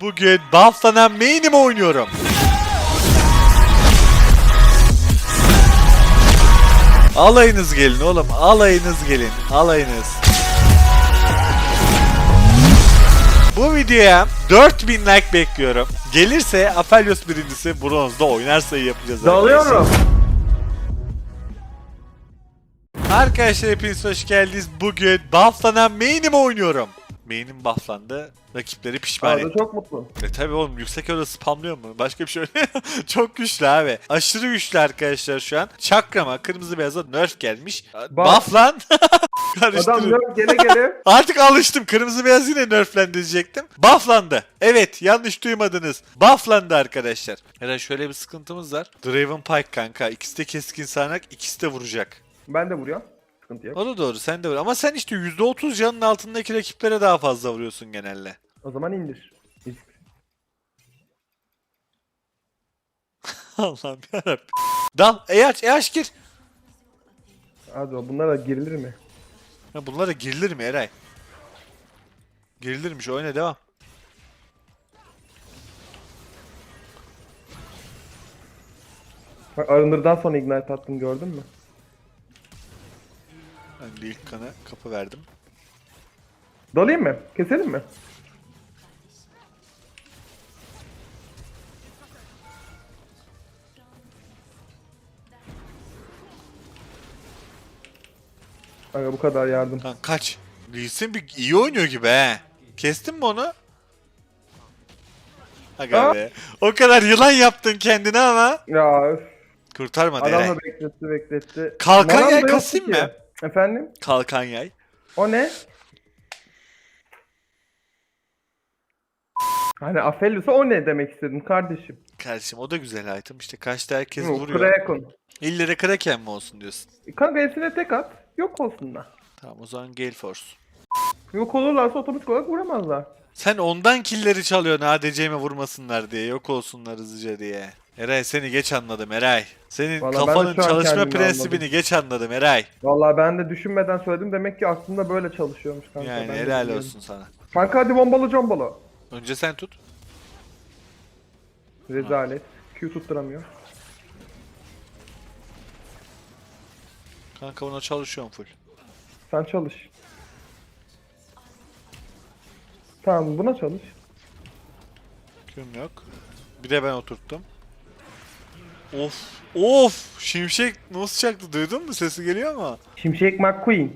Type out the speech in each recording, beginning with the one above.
Bugün bufflanan main'imi oynuyorum. Alayınız gelin oğlum. Alayınız gelin. Alayınız. Bu videoya 4000 like bekliyorum. Gelirse Aphelios birincisi bronzda oynarsa yapacağız. Dalıyorum. Arkadaşlar hepiniz hoş geldiniz. Bugün bufflanan main'imi oynuyorum. Main'im bufflandı. Rakipleri pişman Arda etti. çok mutlu. E tabi oğlum yüksek öyle spamlıyor mu? Başka bir şey öyle. Çok güçlü abi. Aşırı güçlü arkadaşlar şu an. Çakrama kırmızı beyaza nerf gelmiş. Bak. Buff lan. Adam Karıştırıyorum. yok gele gele. Artık alıştım. Kırmızı beyaz yine nerflendi diyecektim. Bufflandı. Evet yanlış duymadınız. Bufflandı arkadaşlar. Herhalde şöyle bir sıkıntımız var. Draven Pike kanka. İkisi de keskin sağanak. ikisi de vuracak. Ben de vuruyorum. Sıkıntı yok. O da doğru sen de vur. Ama sen işte %30 canın altındaki rakiplere daha fazla vuruyorsun genelde. O zaman indir. Risk. Allah'ım yarabbim. Dal. EH, EH gir. O bunlara girilir mi? Ya bunlara girilir mi Eray? Girilirmiş oyna devam. Bak arındırdan sonra ignite attım gördün mü? Ben de ilk kana kapı verdim. Dalayım mı? Keselim mi? Aga bu kadar yardım. Lan kaç. Lee Sin bir iyi oynuyor gibi he. Kestin mi onu? Aga Aa. be. O kadar yılan yaptın kendine ama. Ya öf. Kurtarmadı Adam Eray. da bekletti bekletti. Kalkan Manam da yay kasayım ki. mı? Efendim? Kalkan yay. O ne? Hani Aphelios'a o ne demek istedim kardeşim? Kardeşim o da güzel item. İşte kaçta herkes Hı, vuruyor. Kraken. İlle de Kraken mi olsun diyorsun. Kanka hepsine tek at. Yok olsunlar. Tamam o zaman Gale Force. Yok olurlarsa otomatik olarak vuramazlar. Sen ondan killeri çalıyorsun ADC'me vurmasınlar diye, yok olsunlar hızlıca diye. Eray seni geç anladım Eray. Senin Vallahi ben de kafanın şu an çalışma kendimi prensibini anladım. geç anladım Eray. Vallahi ben de düşünmeden söyledim. Demek ki aslında böyle çalışıyormuş kanka. Yani ben de helal bilmiyorum. olsun sana. Kanka hadi bombalı combalı. Önce sen tut. Rezalet. Q tutturamıyor. Kanka buna çalışıyorum full. Sen çalış. Tamam buna çalış. Küm yok. Bir de ben oturttum. Of. Of. Şimşek nasıl çaktı duydun mu? Sesi geliyor mu? Şimşek McQueen.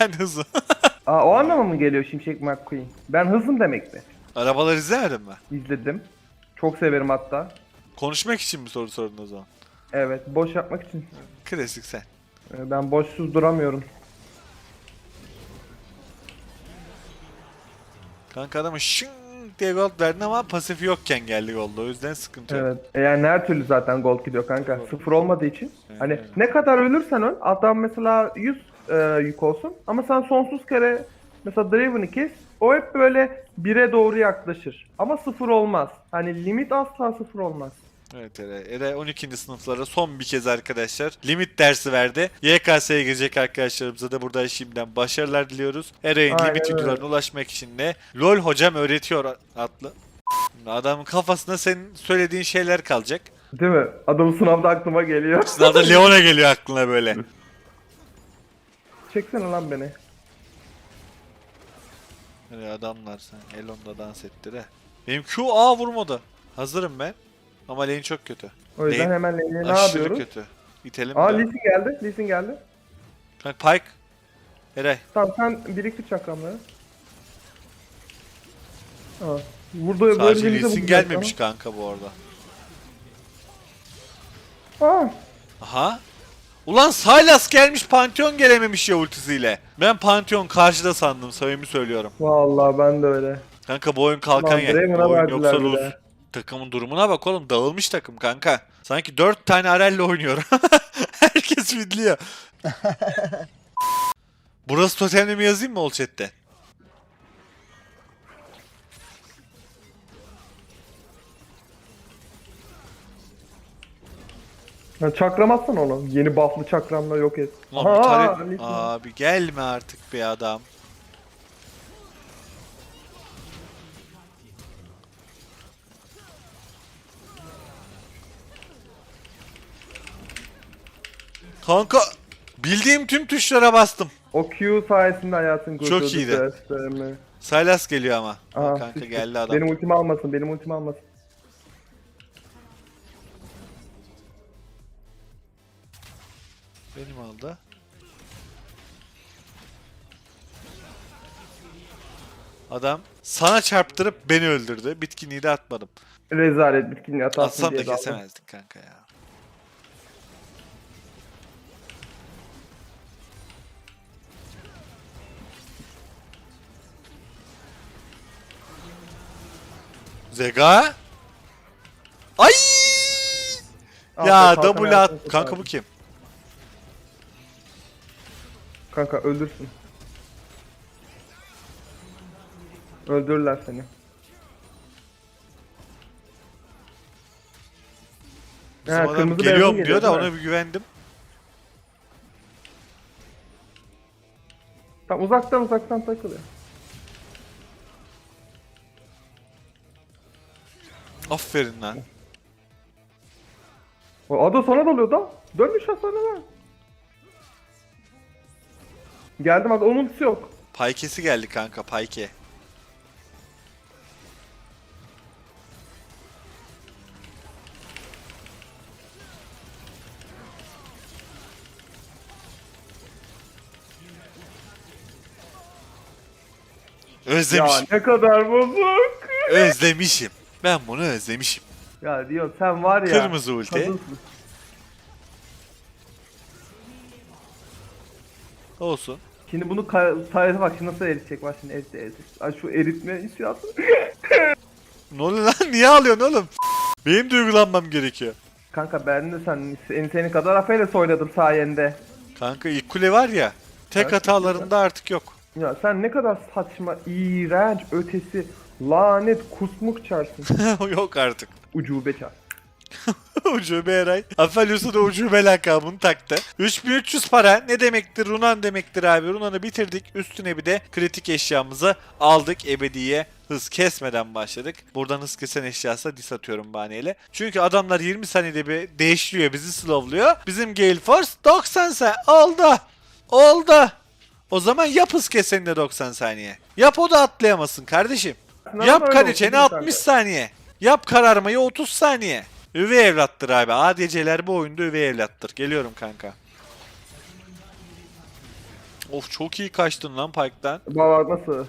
ben hızlı. Aa o anlama mı geliyor Şimşek McQueen? Ben hızım demekti. Arabalar izlemedin mi? İzledim. Çok severim hatta. Konuşmak için mi soru sordun o zaman? Evet boş yapmak için. Klasik sen. Ee, Ben boşsuz duramıyorum. Kanka adama şın diye gold verdin ama pasifi yokken geldi golda. O yüzden sıkıntı yok. Evet. E Yani her türlü zaten gold gidiyor kanka. Sıfır olmadığı için. Hani ne kadar ölürsen öl. Adam mesela 100 e, yük olsun. Ama sen sonsuz kere mesela Draven'ı kes. O hep böyle 1'e doğru yaklaşır. Ama sıfır olmaz. Hani limit asla sıfır olmaz. Evet Eray. Eray 12. sınıflara son bir kez arkadaşlar limit dersi verdi. YKS'ye girecek arkadaşlarımıza da burada şimdiden başarılar diliyoruz. Aynen limit öyle. videolarına ulaşmak için de LOL hocam öğretiyor adlı. Adamın kafasında senin söylediğin şeyler kalacak. Değil mi? Adamın sınavda aklıma geliyor. Sınavda Leona geliyor aklına böyle. Çeksene lan beni. Öyle adamlar sen Elon'da dans etti de. Benim Q A vurmadı. Hazırım ben. Ama lane çok kötü. O yüzden Lane hemen lane'e ne Aşırı yapıyoruz? kötü. İtelim Aa de. Lee Sin geldi. Lee Sin geldi. Kanka Pike. Eray. Tamam sen biriktir çakramları. Aa. Burada Sadece böyle Lee Sin gelmemiş kanka bu arada. Aa. Aha. Ulan Sylas gelmiş Pantheon gelememiş ya ultisiyle. Ben Pantheon karşıda sandım samimi söylüyorum. Vallahi ben de öyle. Kanka bu oyun kalkan Ulan ya. Draven'a Bu oyun verdiler yoksa bir lose. de. Takımın durumuna bak oğlum dağılmış takım kanka. Sanki 4 tane Arel'le oynuyor. Herkes vidliyor. Burası totemimi yazayım mı ol chatte? Ya çakramazsan onu. Yeni bufflı çakramla yok et. Ulan Aha. Abi gelme artık be adam. Kanka bildiğim tüm tuşlara bastım. O Q sayesinde hayatın kurtuldu. Çok iyiydi. süreçlerimi. Sylas geliyor ama. Aha, Kanka geldi adam. Benim ultimi almasın, benim ultimi almasın. Benim aldı. Adam sana çarptırıp beni öldürdü. Bitkinliği de atmadım. Rezalet bitkinliği atarsın Atsam da diye daldım. kesemezdik kanka ya. Zega. Ay! Ya double at. Kanka bu kim? Kanka öldürsün. Öldürürler seni. Bizim Ha, adam geliyorum diyor da ona bir güvendim. Tam uzaktan uzaktan takılıyor. Aferin lan. O ada sana dalıyor da. Dönmüş hasarına lan. Geldim ada onun ultisi yok. Paykesi geldi kanka payke. Ya Özlemişim. ne kadar bozuk. Özlemişim. Ben bunu özlemişim. Ya diyor sen var ya. Kırmızı ulti. kadınsın. Olsun. Şimdi bunu ka- sayede bak şimdi nasıl eritecek bak şimdi eritti eritti. Ay şu eritme hissiyatı. Ne oluyor lan? Niye ağlıyorsun oğlum? Benim duygulanmam gerekiyor. Kanka ben de sen, seni, senin kadar Aphelios oynadım sayende. Kanka ilk kule var ya. Tek Evet, hatalarında artık yok. Ya sen ne kadar saçma, iğrenç, ötesi, lanet, kusmuk çarsın. yok artık. Ucube çar. ucube Eray. Aphelios'a da ucube lakabını taktı. 3300 para ne demektir? Runan demektir abi. Runan'ı bitirdik. Üstüne bir de kritik eşyamızı aldık. Ebediye hız kesmeden başladık. Buradan hız kesen eşyası dis atıyorum bahaneyle. Çünkü adamlar 20 saniyede bir değiştiriyor. Bizi slowluyor. Bizim Gale Force 90 saniye. Oldu. Oldu. O zaman yap hız keseni de 90 saniye. Yap o da atlayamasın kardeşim. Yap öyle kadeçeni oldu 60 kanka? saniye. Yap kararmayı 30 saniye. Üvey evlattır abi. ADC'ler bu oyunda üvey evlattır. Geliyorum kanka. Of çok iyi kaçtın lan Pike'dan. Baba nasıl?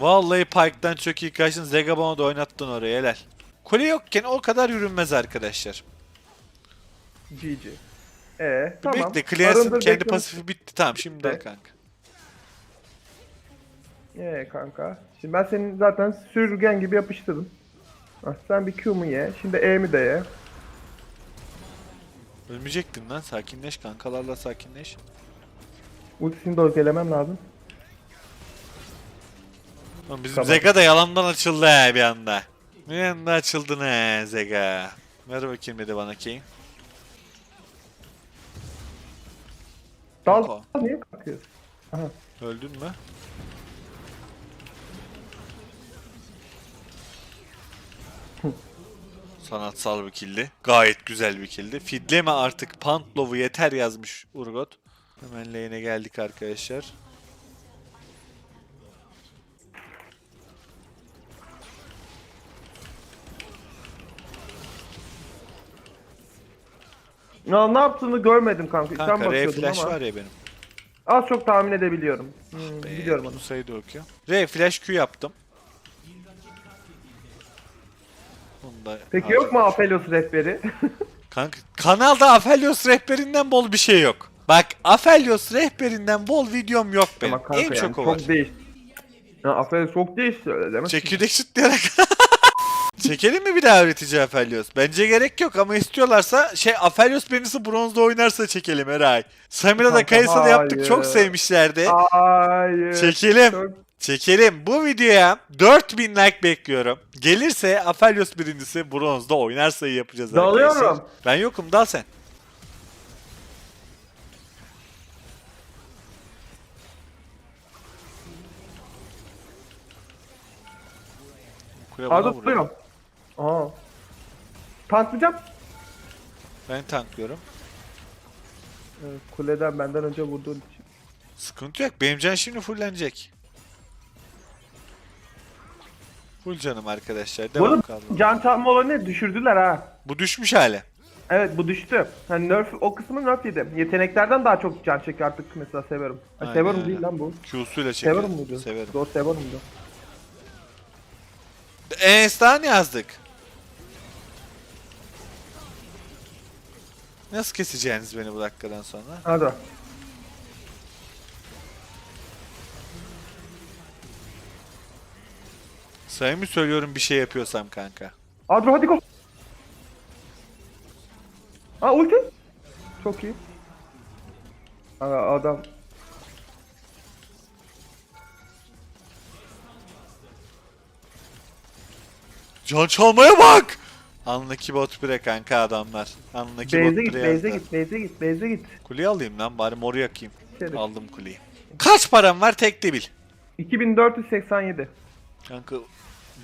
Vallahi Pike'dan çok iyi kaçtın. Zegabon'u da oynattın oraya helal. Kule yokken o kadar yürünmez arkadaşlar. GG. Ee, tamam. Bekle Clearance'ın kendi bekle. pasifi bitti. Tamam şimdi Evet. kanka. Ee kanka. Şimdi ben senin zaten sürgen gibi yapıştırdım. Ah, sen bir Q'mu ye. Şimdi E'mi de ye. Ölmeyecektin lan. Sakinleş kankalarla sakinleş. Ultisini de gelemem lazım. Oğlum bizim Tamam. Zega da yalandan açıldı he bir anda. Bir anda açıldın he Zega. Ver bakayım bir de bana Kane. Dal Oha. niye kalkıyorsun? Öldün mü? Sanatsal bir kildi. Gayet güzel bir kildi. Fidleme artık Pantlov'u yeter yazmış Urgot. Hemen lane'e geldik arkadaşlar. Ya ne yaptığını görmedim kanka. Sen Kanka R flash ama. var ya benim. Az çok tahmin edebiliyorum. Hmm, Be, biliyorum onu. Bu sayıda okuyor. R flash Q yaptım. Bunu da Peki yok mu Aphelios rehberi? Kanka kanalda Aphelios rehberinden bol bir şey yok. Bak Aphelios rehberinden bol videom yok benim. Ama kanka en yani çok o çok var. değişti. Ya Aphelios çok değişti öyle demek. Çekirdek sütleyerek. Çekelim mi bir daha üretici Aphelios? Bence gerek yok ama istiyorlarsa şey Aphelios benisi bronzda oynarsa çekelim Eray. Samira'da Kanka, Kayısa'da yaptık çok sevmişlerdi. Hayır. Çekelim. Çok- Çekelim. Bu videoya 4000 like bekliyorum. Gelirse Aphelios birincisi bronzda oynarsa iyi yapacağız Dalıyorum. arkadaşlar. Ben yokum dal sen. Kule bana Arda vuruyor. tutuyorum. Aa. Tanklayacağım. Ben tanklıyorum. Evet, kuleden benden önce vurduğun için. Sıkıntı yok. Benim can şimdi fullenecek. Full canım arkadaşlar. Bu Devam arada kaldı. can çalma olanı düşürdüler ha. Bu düşmüş hali. Evet bu düştü. Hani nerf o kısmı nerf yedim. Yeteneklerden daha çok can çekiyor artık mesela severim. Ha, Aynen severim öyle. değil lan bu. Q'suyla çekiyor. Severim muydu? Severim. Doğru severim muydu? Enes'ten yazdık. Nasıl keseceğiniz beni bu dakikadan sonra? Hadi. Samimi söylüyorum bir şey yapıyorsam kanka. Adro hadi go. Aa ulti. Çok iyi. Aa, adam. Can çalmaya bak! Anlaki bot bire kanka adamlar. Anlaki bot Base'e git, bire base'e yazdı. git, base'e git, base'e git. Kuleyi alayım lan bari moru yakayım. Şerif. Aldım kuleyi. Kaç param var tek de bil. 2487. Kanka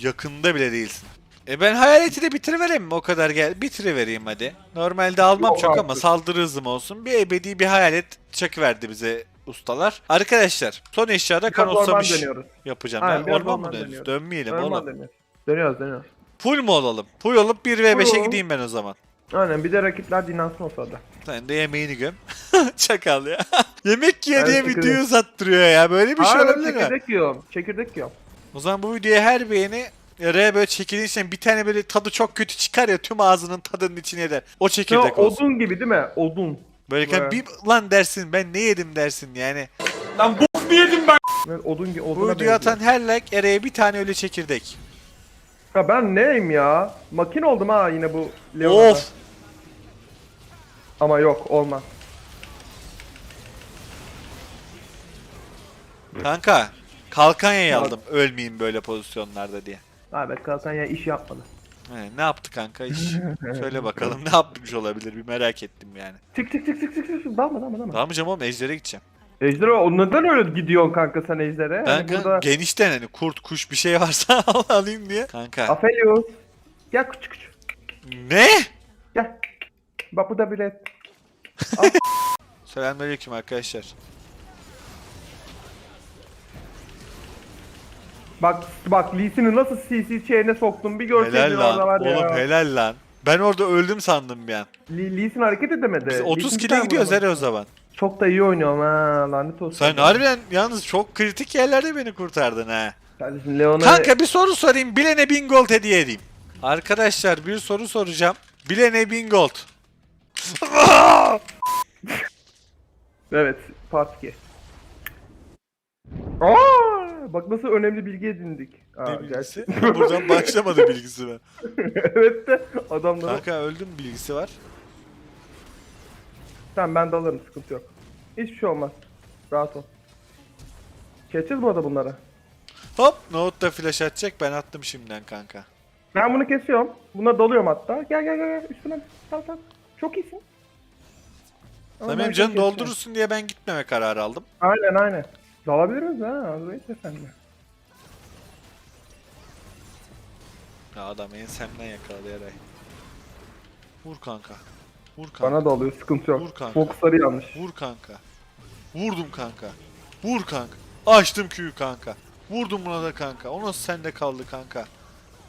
yakında bile değilsin. E ben hayaleti de bitirivereyim mi o kadar gel. Bitirivereyim hadi. Normalde almam Yok çok ama artık. saldırı hızım olsun. Bir ebedi bir hayalet çakıverdi bize ustalar. Arkadaşlar son eşyada Biraz orman kanoslamış dönüyoruz. yapacağım. Aynen, biraz orman mı orman dönüyoruz? dönüyoruz. Dönmeyelim Orman oğlum. dönüyoruz. Dönüyoruz, dönüyoruz. Full mu olalım? Full olup 1v5'e olalım. gideyim ben o zaman. Aynen bir de rakipler dinansın o sırada. Sen de yemeğini göm. Çakal ya. Yemek yiye Ben diye videoyu uzattırıyor ya. Böyle bir şey Aa, olabilir mi? çekirdek yiyorum. Çekirdek yiyorum. O zaman bu videoya her beğeni araya böyle çekilirken bir tane böyle tadı çok kötü çıkar ya tüm ağzının tadının içine eder. O çekirdek olsun. odun gibi değil mi? Odun. Böyle Evet. bir lan dersin ben ne yedim dersin yani. Evet, odun gibi. Bu Oduna benziyor. atan her like araya bir tane öyle çekirdek. Ya ben neyim ya? Makin oldum ha yine bu Leona'da. Of. Ama yok olmaz. Kanka kalkanyayı aldım ölmeyeyim böyle pozisyonlarda diye. Abi kalkan ya iş yapmadı. He, ne yaptı kanka iş? Söyle bakalım ne yapmış olabilir bir merak ettim yani. Çık çık çık çık çık çık. Dalma dalma dalma. Tamam oğlum ejdere gideceğim. Ejderha o neden öyle gidiyorsun kanka sen ejdere? Ben Hani kan- burada genişten hani kurt kuş bir şey varsa al alayım diye. Kanka. Afelios. Gel küçük küçük. Ne? Gel. Bak bu da bilet. Selamünaleyküm arkadaşlar. Bak bak Lee Sin'i nasıl CC chain'e soktum bir görseydin Helal lan. orada var ya. Oğlum helal lan. Ben orada öldüm sandım bir an. Lee, Lee Sin hareket edemedi. Biz Lee 30 Sin kile sen gidiyoruz vuramadın. her o zaman. Çok da iyi oynuyorum ha lanet olsun. Sen harbiden yalnız çok kritik yerlerde beni kurtardın ha. Kardeşim Leon'a Kanka bir soru sorayım. Bilene 1000 gold hediye edeyim. Arkadaşlar bir soru soracağım. Bilene 1000 gold. Evet part 2. Aa, bak nasıl önemli bilgi edindik. Aa, Ne bilgisi? gerçi- Buradan başlamadı bilgisi ben. evet de adamlar. Kanka öldüm bilgisi var. Tamam ben dalarım sıkıntı yok. Hiçbir şey olmaz. Rahat ol. Keseceğiz bu arada bunları. Hop Note da flash atacak ben attım şimdiden kanka. Ben bunu kesiyorum. Buna dalıyorum hatta. Gel gel gel gel üstüne. Tamam tamam. Çok iyisin. Ama Sen ben doldurursun diye ben gitmeme kararı aldım. Aynen aynen. Dalabilir miyiz ha? Android efendi. Ya adam ensemden yakaladı yaray. Vur kanka. Vur kanka. Bana da oluyor sıkıntı yok. Vur kanka. Fokusları yanlış. Vur kanka. Vurdum kanka. Vur kanka. Açtım Q'yu kanka. Vurdum buna da kanka. O nasıl sende kaldı kanka?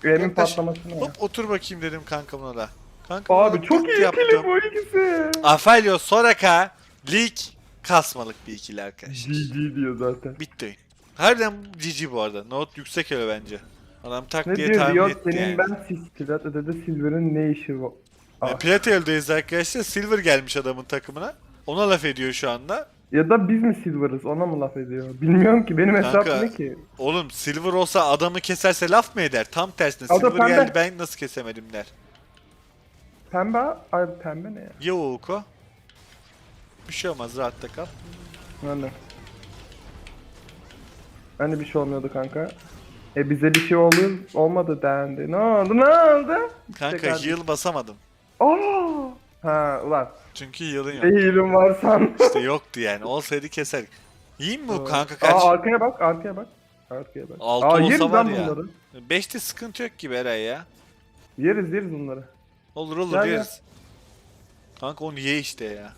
Emin Yaklaş. patlamasına ya. Hop otur bakayım dedim kanka buna da. Kanka Abi çok iyi ikili bu ikisi. Afelio Soraka Lig kasmalık bir ikili arkadaşlar. GG diyor zaten. Bitti. Harbiden GG bu arada. Note yüksek öyle bence. Adam tak Ne diye diyor tahmin diyor etti senin yani. ben sis Plat ödede Silver'ın ne işi var? E, Plateal'deyiz arkadaşlar. Silver gelmiş adamın takımına. Ona laf ediyor şu anda. Ya da biz mi Silver'ız ona mı laf ediyor? Bilmiyorum ki benim hesap Kanka, ne ki? Oğlum Silver olsa adamı keserse laf mı eder? Tam tersine Silver pembe. geldi ben nasıl kesemedim der. Pembe? Ay pembe ne ya? Ye o Uko. Bir şey olmaz rahatta kal. Hani. Hani bir şey olmuyordu kanka. E bize bir şey oldu, olmadı dendi. Ne oldu ne oldu? Kanka kardeşim. heal basamadım. Aa! Ha ulan. Çünkü heal'ın yok. Değilim var san. İşte yoktu yani. Olsaydı keserdik. Yiyeyim mi bu kanka kaç? Aa arkaya bak arkaya bak. Arkaya bak. Altı Aa, olsa yeriz var lan ya. bunları. 5'te sıkıntı yok gibi Eray ya. Yeriz yeriz bunları. Olur olur Gel, gel. yeriz. Kanka onu ye işte ya.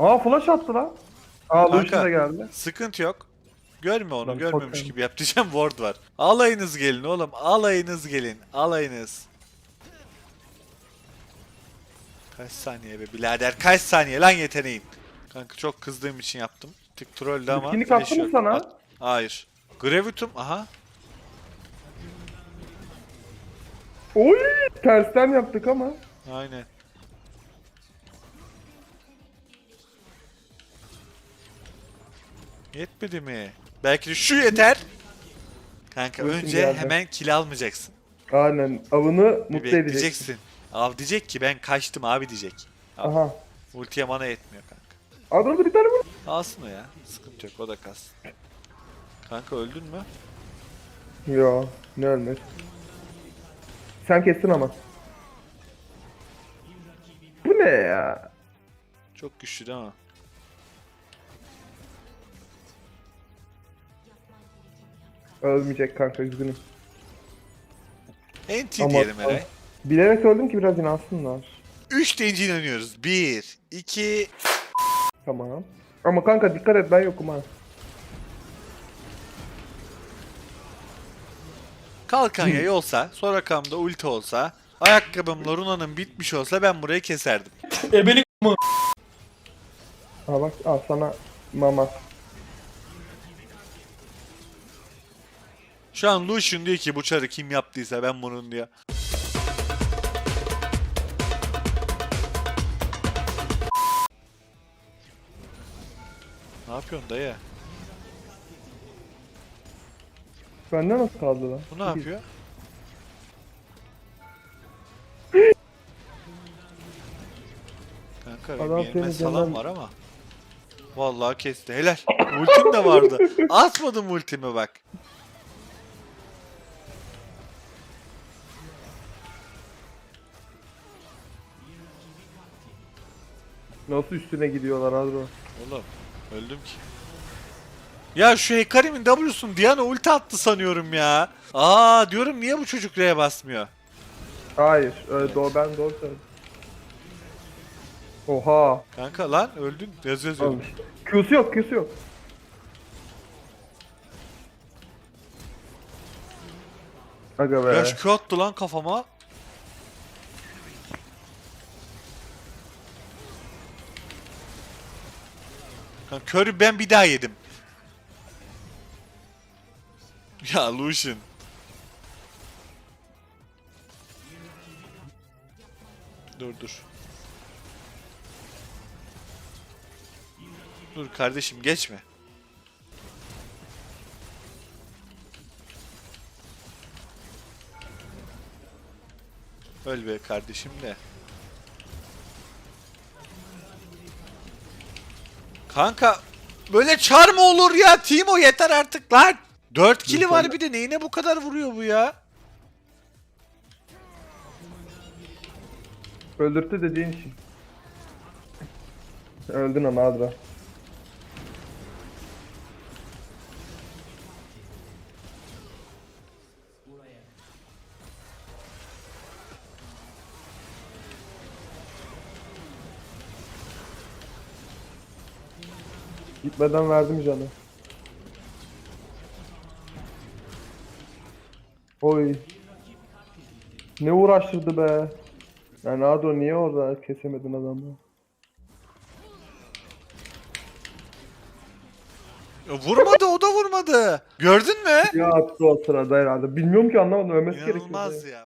Aa flash attı lan. Aa Lucian da geldi. Sıkıntı yok. Görme onu Lan görmemiş korkarım. gibi yap diyeceğim ward var. Alayınız gelin oğlum alayınız gelin alayınız. Kaç saniye be birader kaç saniye lan yeteneğin. Kanka çok kızdığım için yaptım. Tık trolldü ama. Bitkinlik attı mı sana? At- Hayır. Gravitum aha. Oy! Tersten yaptık ama. Aynen. Yetmedi mi? Belki de şu yeter. Kanka Ultim önce geldi. hemen kill almayacaksın. Aynen. Avını Bir mutlu edeceksin. bekleyeceksin. Av diyecek ki ben kaçtım abi diyecek. Aha. Ultiye mana yetmiyor kanka. Adamda bir tane vur. Alsın o ya. Sıkıntı yok o da kalsın. Kanka öldün mü? Yo. Ne ölmez. Sen kestin ama. Bu ne ya? Çok güçlü değil mi? Ölmeyecek kanka üzgünüm. NT Ama- diyelim Eray. Bilerek öldüm ki biraz inansınlar. 3 deyince inanıyoruz. 1, 2, Tamam. Ama kanka dikkat et ben yokum ha. Kalkan yayı olsa, Sorakam'da ulti olsa, ayakkabımla Runa'nın bitmiş olsa ben burayı keserdim. Ha bak al sana mama. Şu an Lucian diyor ki bu çarı kim yaptıysa ben bunun diyor. Ne yapıyorsun dayı? Benden nasıl kaldı lan? Bu ne yapıyor? Kanka Adam benim salam candan- var ama. Vallahi kesti. Helal. Ultim de vardı. Atmadım ultimi bak. Nasıl üstüne gidiyorlar Adro? Oğlum öldüm ki. Ya şu Hekari'min W'sunu Diana ulti attı sanıyorum ya. Aa diyorum niye bu çocuk R'ye basmıyor? Hayır, öyle doğru ben doğru söyledim. Oha. Kanka lan öldün. Yaz yazıyorum. Olmuş. Q'su yok, Q'su yok. Aga be. Ya şu Q attı lan kafama. Körü ben bir daha yedim. Ya Lucian. Dur dur. Dur kardeşim geçme. Öl be kardeşim de. Kanka böyle çar mı olur ya? Timo yeter artık lan. 4 kili var bir de neyine bu kadar vuruyor bu ya? Öldürttü dediğin için. Öldün ama Adro. Gitmeden verdim canı. Oy. Ne uğraştırdı be. Yani Adro niye orada kesemedin adamı? Ya Vurmadı o da vurmadı. Gördün mü? Ya attı o sırada herhalde. Bilmiyorum ki anlamadım. Ölmesi gerekiyor. İnanılmaz ya.